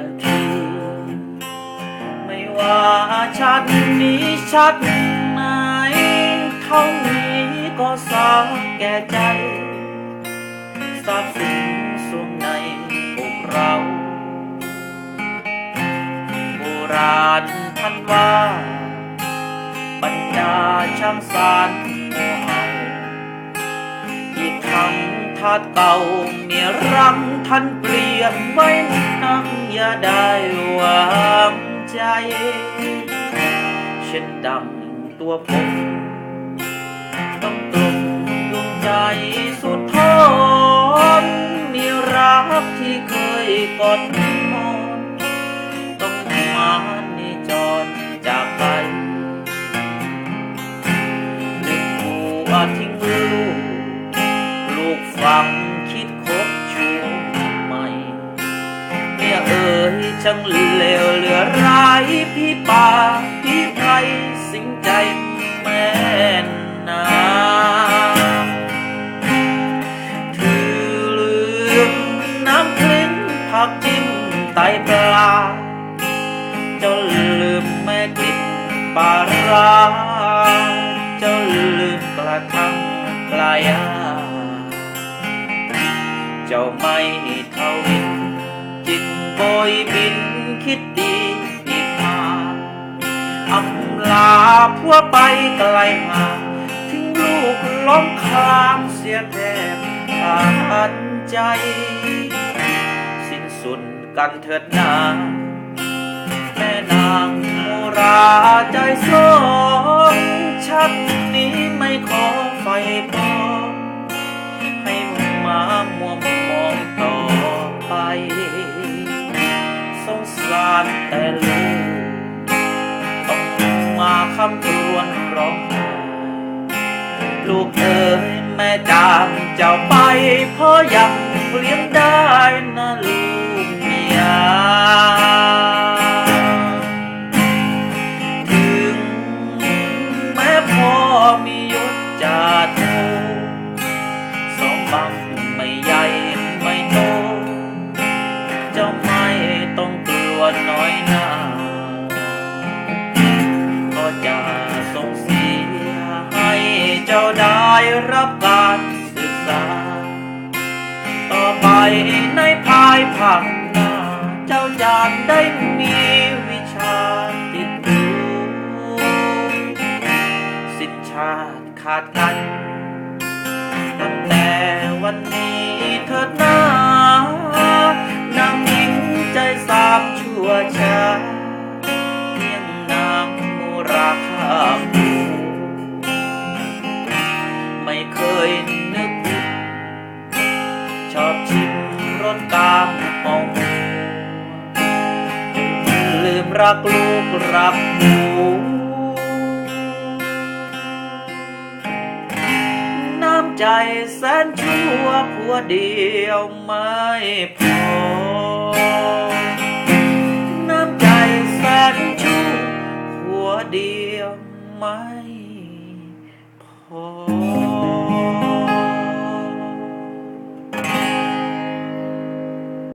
ันทีไม่ว่าชาตินี้ชาติไหนเท่านี้ก็สาแก่ใจทราบสิ้งส่วนในพวกเราโบราณท่านว่า ปัญญาช่างสาราสเก่าเมียรังท่านเปลี่ยนไว้นักอย่าได้วางใจเช่นดังตัวผมต้องตรงดวงใจสุดทนมีรักที่เคยกอดนอนต้องมานี่จรจากไปนึกผัวทิ้ง ช่างเลวเหลือร้ายพี่ป่าพี่ไพรสิงใจแม่นาถือลืมน้ำพลิ้นผักจิ้มไตปลาเจ้าลืมแม่กลิ่นปลาร้าเจ้าลืมกระทั่งปลายาเจ้าไม่เท่าวินจิ ตโบยบินคิดดีอีกมาอำลาพัวไปไกลมาทิ้งลูกล้มคลางเสียแทบขาดใจ สิ้นสุดกันเถิดนาแม่นางโมราใจสองชัดนี้ไม่ขอไฟพอ งสารแต่ลูกต้องมาคำครวญร้องไห้ลูกเอ๋ยแม่จางเจ้าไปเพราะยังเลี้ยงได้นะลูกเมียถึงแม้พ่อมียศจาโทสองบังไม่ใหญ่ไม่โตเจ้าไม่ต้องกลัว น้อยหน้าก็จะส่งเสียให้เจ้าได้รับการศึกษา ต่อไปในภายภาคหน้า เจ้าจะได้มีวิชาติดตัวสิ้นชาติขาดกันตั้งแต่ ชั่วชาเพียงนางมูราคาผู้ไม่เคยนึก ชอบชิมรสกามมองลืมรักลูกรักหมูน้ำใจแสนชั่วผัวเดียวไม่พอ น้